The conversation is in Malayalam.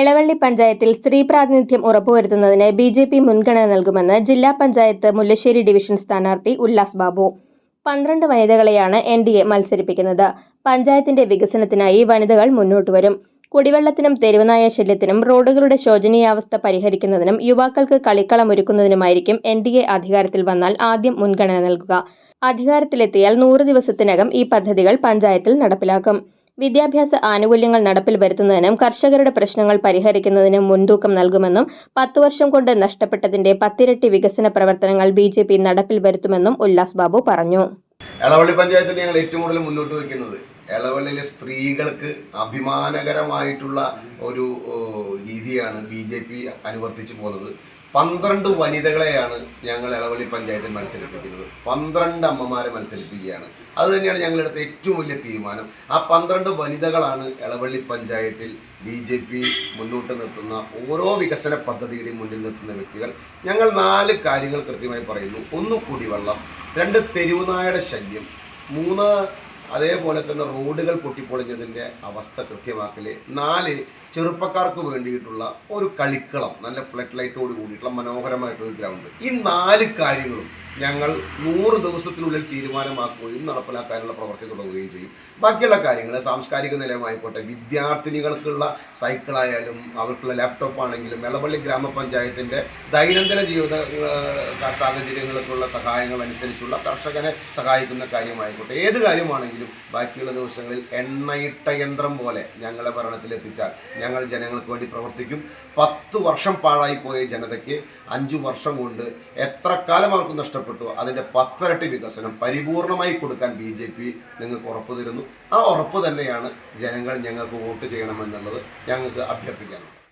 ഇളവള്ളി പഞ്ചായത്തിൽ സ്ത്രീ പ്രാതിനിധ്യം ഉറപ്പുവരുത്തുന്നതിന് ബി ജെ പി മുൻഗണന നൽകുമെന്ന് ജില്ലാ പഞ്ചായത്ത് മുല്ലശ്ശേരി ഡിവിഷൻ സ്ഥാനാർത്ഥി ഉല്ലാസ് ബാബു. പന്ത്രണ്ട് വനിതകളെയാണ് എൻ ഡി എ മത്സരിപ്പിക്കുന്നത്. പഞ്ചായത്തിന്റെ വികസനത്തിനായി വനിതകൾ മുന്നോട്ട് വരും. കുടിവെള്ളത്തിനും തെരുവനായ ശല്യത്തിനും റോഡുകളുടെ ശോചനീയാവസ്ഥ പരിഹരിക്കുന്നതിനും യുവാക്കൾക്ക് കളിക്കളമൊരുക്കുന്നതിനുമായിരിക്കും എൻ ഡി എ അധികാരത്തിൽ വന്നാൽ ആദ്യം മുൻഗണന നൽകുക. അധികാരത്തിലെത്തിയാൽ നൂറ് ദിവസത്തിനകം ഈ പദ്ധതികൾ പഞ്ചായത്തിൽ നടപ്പിലാക്കും. വിദ്യാഭ്യാസ ആനുകൂല്യങ്ങൾ നടപ്പിൽ വരുത്തുന്നതിനും കർഷകരുടെ പ്രശ്നങ്ങൾ പരിഹരിക്കുന്നതിനും മുൻതൂക്കം നൽകുമെന്നും പത്തു വർഷം കൊണ്ട് നഷ്ടപ്പെട്ടതിന്റെ പത്തിരട്ടി വികസന പ്രവർത്തനങ്ങൾ ബി നടപ്പിൽ വരുത്തുമെന്നും ഉല്ലാസ് ബാബു പറഞ്ഞു. എളവള്ളി പഞ്ചായത്തിൽ ഞങ്ങൾ ഏറ്റവും കൂടുതൽ മുന്നോട്ട് വയ്ക്കുന്നത്? എളവള്ളിയിലെ സ്ത്രീകൾക്ക് അഭിമാനകരമായിട്ടുള്ള ഒരു രീതിയാണ് ബി ജെ പി അനുവർത്തിച്ചു പോകുന്നത്. പന്ത്രണ്ട് വനിതകളെയാണ് ഞങ്ങൾ ഇളവലി പഞ്ചായത്തിൽ മത്സരിപ്പിക്കുന്നത്. പന്ത്രണ്ട് അമ്മമാരെ മത്സരിപ്പിക്കുകയാണ്. അത് തന്നെയാണ് ഞങ്ങളെടുത്ത ഏറ്റവും വലിയ തീരുമാനം. ആ പന്ത്രണ്ട് വനിതകളാണ് ഇളവള്ളി പഞ്ചായത്തിൽ ബി ജെ പി മുന്നോട്ട് നിർത്തുന്ന ഓരോ വികസന പദ്ധതിയുടെയും മുന്നിൽ നിർത്തുന്ന വ്യക്തികൾ. ഞങ്ങൾ നാല് കാര്യങ്ങൾ കൃത്യമായി പറയുന്നു. ഒന്ന് കുടിവെള്ളം രണ്ട് തെരുവുനായുടെ ശല്യം മൂന്ന് അതേപോലെ തന്നെ റോഡുകൾ പൊട്ടിപ്പൊളിഞ്ഞതിന്റെ അവസ്ഥ കൃത്യമാക്കൽ. നാല് ചെറുപ്പക്കാർക്ക് വേണ്ടിയിട്ടുള്ള ഒരു കളിക്കളം നല്ല ഫ്ലഡ് ലൈറ്റോട് കൂടിയിട്ടുള്ള മനോഹരമായിട്ടുള്ള ഒരു ഗ്രൗണ്ട് ഈ നാല് കാര്യങ്ങളും ഞങ്ങൾ നൂറ് ദിവസത്തിനുള്ളിൽ തീരുമാനമാക്കുകയും നടപ്പിലാക്കാനുള്ള പ്രവർത്തി തുടങ്ങുകയും ചെയ്യും. ബാക്കിയുള്ള കാര്യങ്ങൾ സാംസ്കാരിക നിലയമായിക്കോട്ടെ വിദ്യാർത്ഥിനികൾക്കുള്ള സൈക്കിളായാലും അവർക്കുള്ള ലാപ്ടോപ്പ് ആണെങ്കിലും വെള്ളപ്പള്ളി ഗ്രാമപഞ്ചായത്തിന്റെ ദൈനംദിന ജീവിത സാഹചര്യങ്ങൾക്കുള്ള സഹായങ്ങൾ അനുസരിച്ചുള്ള കർഷകനെ സഹായിക്കുന്ന കാര്യമായിക്കോട്ടെ ഏത് കാര്യമാണെങ്കിലും ബാക്കിയുള്ള ദിവസങ്ങളിൽ എണ്ണയിട്ട യന്ത്രം പോലെ ഞങ്ങളെ ഭരണത്തിലെത്തിച്ചാൽ ഞങ്ങൾ ജനങ്ങൾക്ക് വേണ്ടി പ്രവർത്തിക്കും. പത്ത് വർഷം പാഴായി പോയ ജനതയ്ക്ക് അഞ്ചു വർഷം കൊണ്ട് എത്ര കാലം അവർക്ക് നഷ്ടപ്പെട്ടു അതിന്റെ പത്തരട്ടി വികസനം പരിപൂർണമായി കൊടുക്കാൻ ബി ജെ പി നിങ്ങൾക്ക് ഉറപ്പ് തരുന്നു. ആ ഉറപ്പ് തന്നെയാണ് ജനങ്ങൾ ഞങ്ങൾക്ക് വോട്ട് ചെയ്യണമെന്നുള്ളത് ഞങ്ങൾക്ക് അഭ്യർത്ഥിക്കാനുള്ളത്.